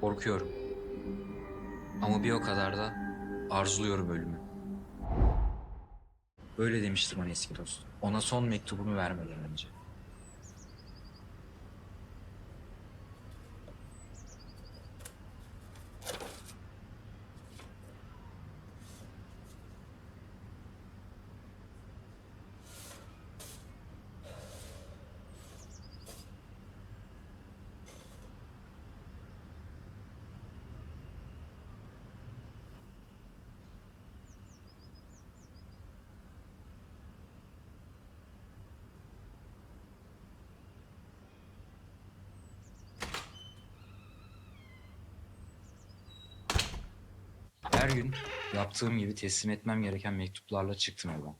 Korkuyorum. Ama bir o kadar da arzuluyorum ölümü. Böyle demişti bana eski dost. Ona son mektubunu vermeden önce. Her gün yaptığım gibi teslim etmem gereken mektuplarla çıktım evden.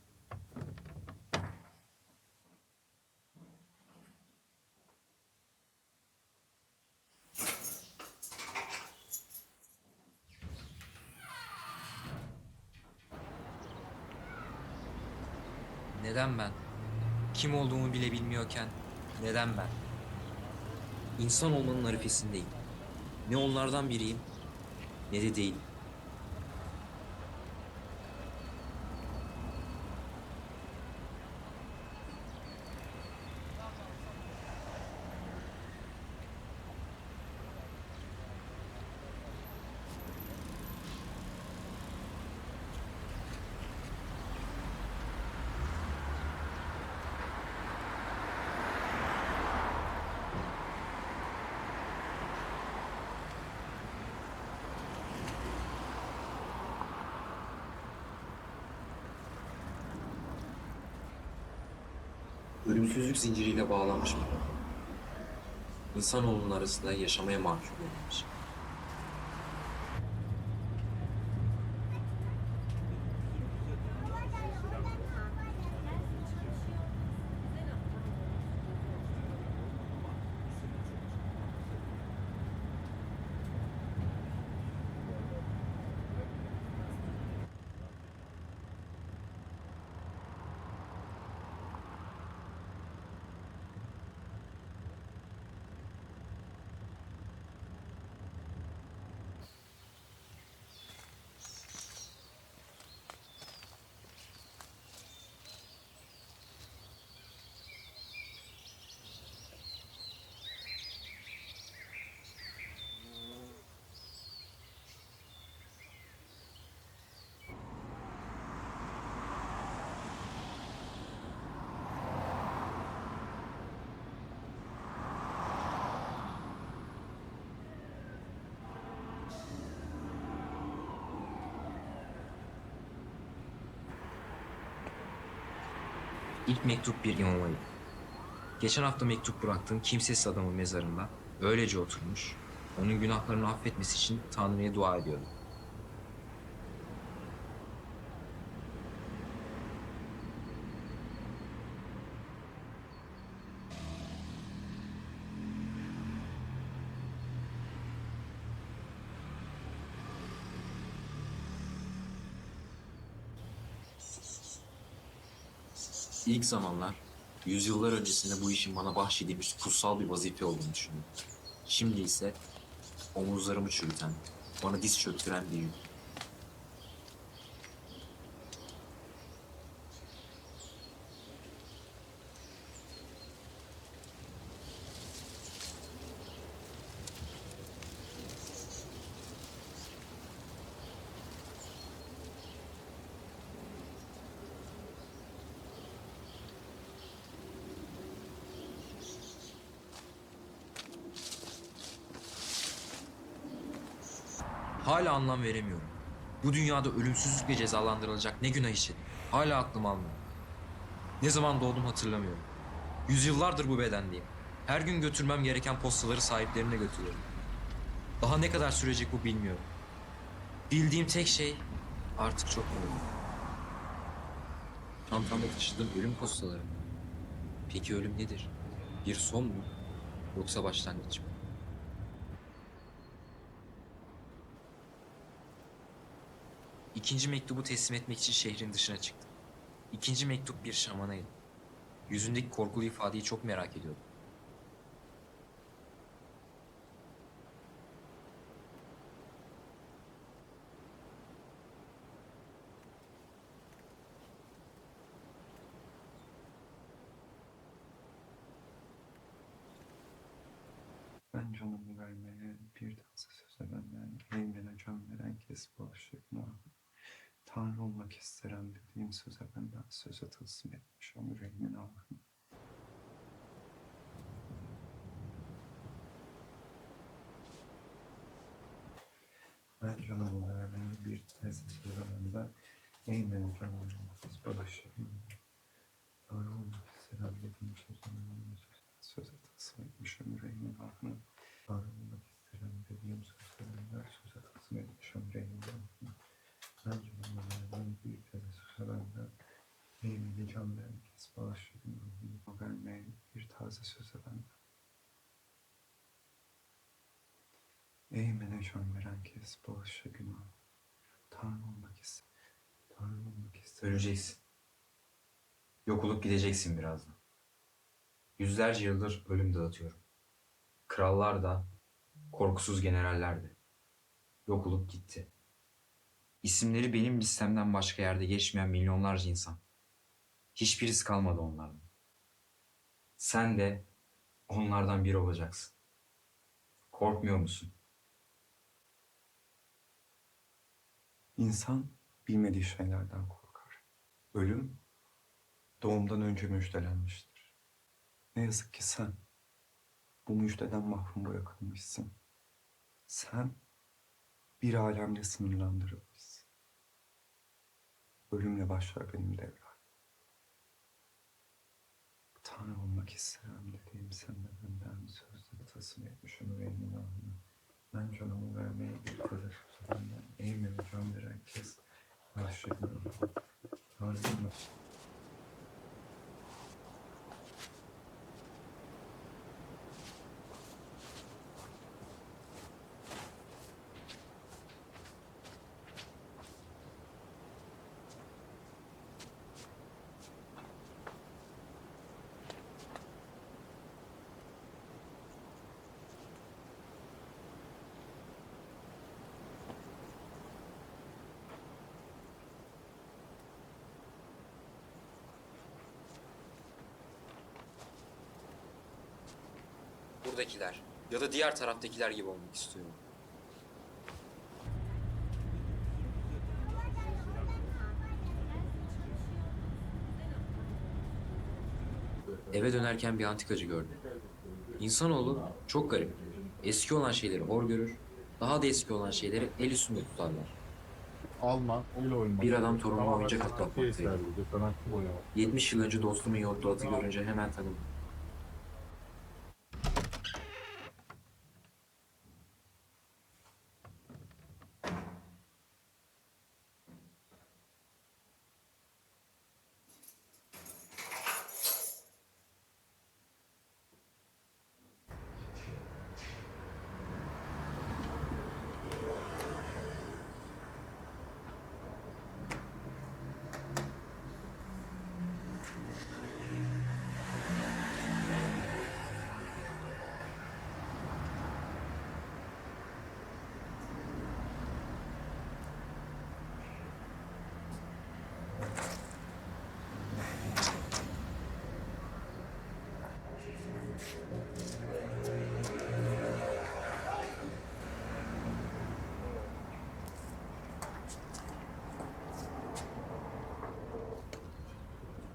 Neden ben? Kim olduğumu bile bilmiyorken neden ben? İnsan olmanın arifesindeyim. Ne onlardan biriyim ne de değilim. Ölümsüzlük zinciriyle bağlanmış mı? İnsanoğlunun arasında yaşamaya mahkum edilmiş. İlk mektup bir imama. Geçen hafta mektup bıraktığım kimsesiz adamın mezarında öylece oturmuş, onun günahlarını affetmesi için Tanrı'ya dua ediyordu. İlk zamanlar, yüzyıllar öncesinde bu işin bana bahşedilmiş kutsal bir vazife olduğunu düşündüm. Şimdi ise omuzlarımı çürüten, bana diz çöktüren bir yük. Hala anlam veremiyorum. Bu dünyada ölümsüzlükle cezalandırılacak ne günah için? Hala aklım almıyor. Ne zaman doğdum hatırlamıyorum. Yüzyıllardır bu bedendeyim. Her gün götürmem gereken postaları sahiplerine götürüyorum. Daha ne kadar sürecek bu bilmiyorum. Bildiğim tek şey artık çok mutluyum. Çantamda taşıdığım ölüm postaları. Peki ölüm nedir? Bir son mu? Yoksa başlangıç mı? İkinci mektubu teslim etmek için şehrin dışına çıktım. İkinci mektup bir şamanaydı. Yüzündeki korkulu ifadeyi çok merak ediyordum. Ben canımı vermeye bir dansa söz edenler, eğmene can veren kes bulaştık mı? Tanrı olmak isterim dediğim söze benden söze tılsım etmiş ahını. Ben canımı vermeye bir tez söze benden can veren kes bağışlık mı? Tanrı olmak isterim dediğim söze benden söze tılsım etmiş ömrümün ahını. Tanrı olmak isterim dediğim sözlerimden söze tılsım etmiş ömrümün ahını. Ben bir tez söze benden Eğmeni can veren kes bağışlık mı? Vermeye bir taze söze benden. Eğmene can veren kes bağışla günah. Tanrı olmak ister. Tanrı olmak ister. Öleceksin. Yok olup gideceksin birazdan. Yüzlerce yıldır ölüm dağıtıyorum. Krallar da, korkusuz generaller de. Yok olup gitti. İsimleri benim listemden başka yerde geçmeyen milyonlarca insan. Hiçbirisi kalmadı onlardan. Sen de onlardan biri olacaksın. Korkmuyor musun? İnsan bilmediği şeylerden korkar. Ölüm doğumdan önce müjdelenmiştir. Ne yazık ki sen bu müjdeden mahrum bırakılmışsın. Sen bir alemle sınırlandırılmışsın. Ölümle başlar benim devran. Tanrı olmak isterim dediğim senden benden sözleri tasım etmiş ömrümün ahını. Ben canımı vermeye bir kadar benden eğmemi can veren kes. Başladım. Tanrı Buradakiler ya da diğer taraftakiler gibi olmak istiyorum. Eve dönerken bir antikacı gördüm. İnsanoğlu çok garip. Eski olan şeyleri hor görür, daha da eski olan şeyleri el üstünde tutarlar. Alman, öyle oyun. Bir adam torunuma oyuncak atlatmaktaydı. eseriydi, sanatçı boyama. 70 yıl önce dostumun yoğurtlu atı görünce hemen tanıdım.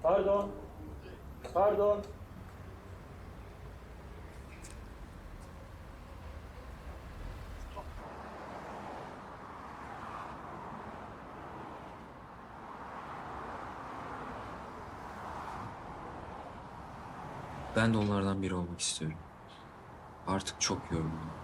Pardon. Pardon. Ben de onlardan biri olmak istiyorum. Artık çok yoruldum.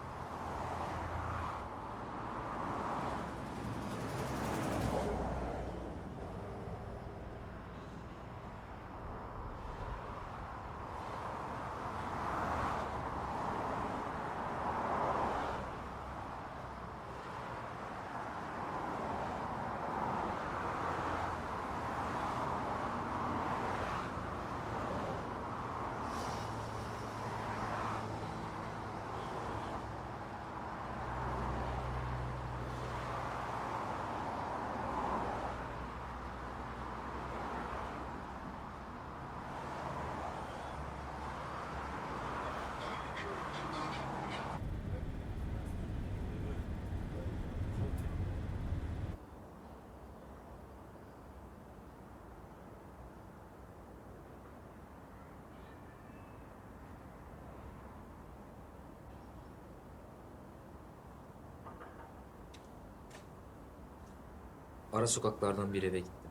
Ara sokaklardan bir eve gittim.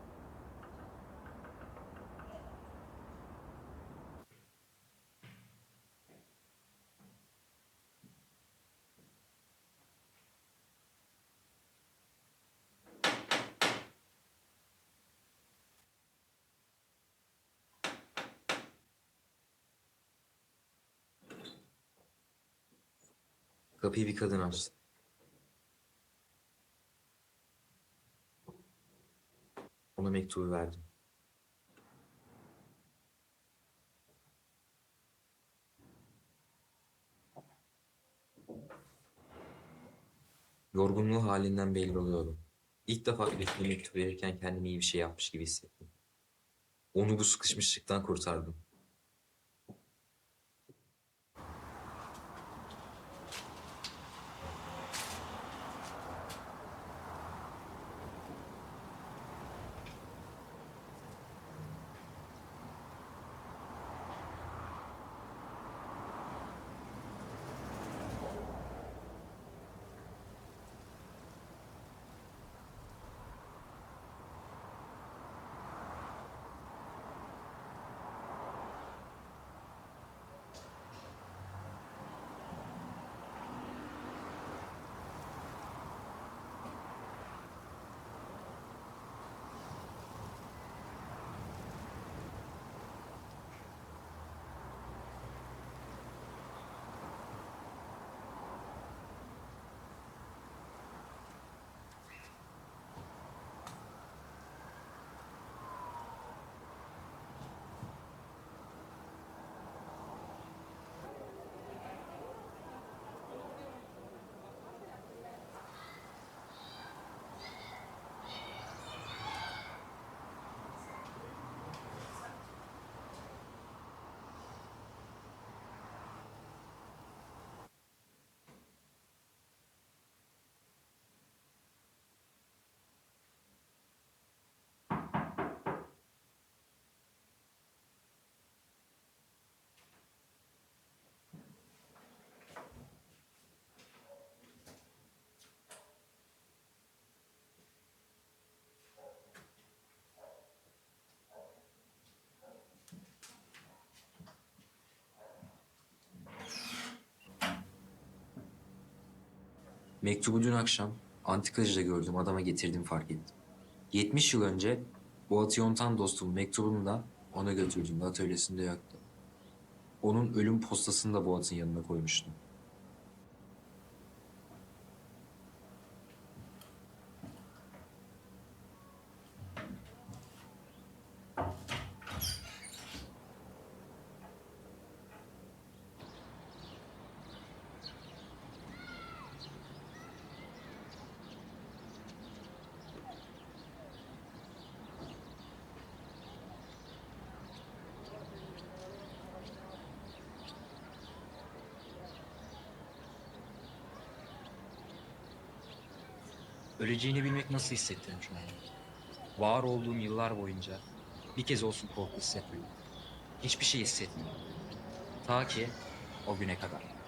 Kapıyı bir kadın açtı. Ona mektubu verdim. Yorgunluğu halinden belli oluyordu. İlk defa bir mektup verirken kendimi iyi bir şey yapmış gibi hissettim. Onu bu sıkışmışlıktan kurtardım. Mektubu dün akşam antikacıda gördüğüm adama getirdim fark ettim. 70 yıl önce bu atı yontan dostumun mektubunu da ona götürdüğümde atölyesinde yoktu. Onun ölüm postasını da bu atın yanına koymuştum. Öleceğini bilmek nasıl hissettirmiş onu? Var olduğum yıllar boyunca bir kez olsun korku hissetmedim. Hiçbir şey hissetmedim. Ta ki o güne kadar.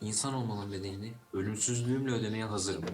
İnsan olmanın bedelini ölümsüzlüğümle ödemeye hazırım.